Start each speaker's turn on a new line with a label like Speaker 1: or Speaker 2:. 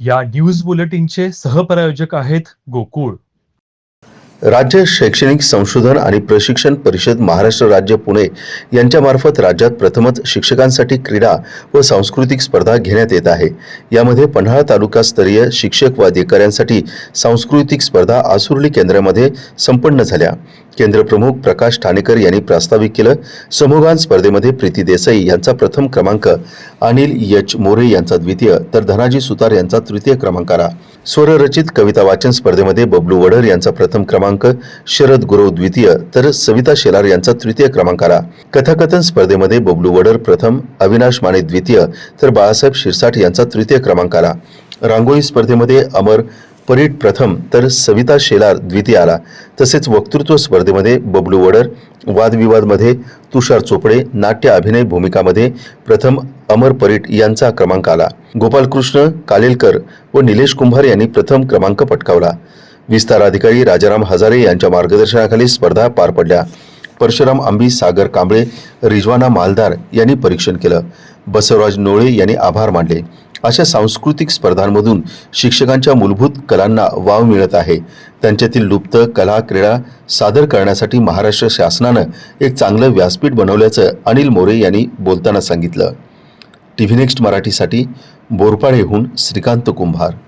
Speaker 1: या न्यूज बुलेटिनचे सहप्रायोजक आहेत गोकुळ.
Speaker 2: राज्य शैक्षणिक संशोधन आणि प्रशिक्षण परिषद महाराष्ट्र राज्य पुणे यांच्यामार्फत राज्यात प्रथमच शिक्षकांसाठी क्रीडा व सांस्कृतिक स्पर्धा घेण्यात येत आहे. यामध्ये पन्हाळा तालुकास्तरीय शिक्षक व अधिकाऱ्यांसाठी सांस्कृतिक स्पर्धा आसुर्ली केंद्रामध्ये संपन्न झाल्या. केंद्रप्रमुख प्रकाश ठाणेकर यांनी प्रास्ताविक केलं समूहगान स्पर्धेमध्ये प्रीती देसाई यांचा प्रथम क्रमांक अनिल यच मोरे यांचा द्वितीय तर धनाजी सुतार यांचा तृतीय क्रमांक आला स्वररचित कविता वाचन स्पर्धेमध्ये बबलू वडर यांचा प्रथम क्रमांक शरद गुरव द्वितीय तर सविता शेलार यांचा तृतीय क्रमांक आला कथाकथन स्पर्धेमध्ये बबलू वडर प्रथम अविनाश माने द्वितीय तर बाळासाहेब शिरसाट यांचा तृतीय क्रमांक आला रांगोळी स्पर्धेमध्ये अमर परीट प्रथम तर सविता शेलार द्वितीय आला तसेच वक्तृत्व स्पर्धेमध्ये बबलू वडर वादविवादमध्ये तुषार चोपडे नाट्य अभिनय भूमिकामध्ये प्रथम अमर परीट यांचा क्रमांक आला. गोपालकृष्ण कालेलकर व निलेश कुंभार यांनी प्रथम क्रमांक पटकावला. विस्तार अधिकारी राजाराम हजारे यांच्या मार्गदर्शनाखाली स्पर्धा पार पडल्या. परशुराम आंबी सागर कांबळे रिजवाना मालदार यांनी परीक्षण केलं. बसवराज नोळे यांनी आभार मानले. अशा सांस्कृतिक स्पर्धांमधून शिक्षकांच्या मूलभूत कलांना वाव मिळत आहे. त्यांच्यातील लुप्त कला क्रीडा सादर करण्यासाठी महाराष्ट्र शासनानं एक चांगलं व्यासपीठ बनवल्याचं अनिल मोरे यांनी बोलताना सांगितलं. टी व्ही नेक्स्ट मराठीसाठी बोरपाडेहून श्रीकांत कुंभार.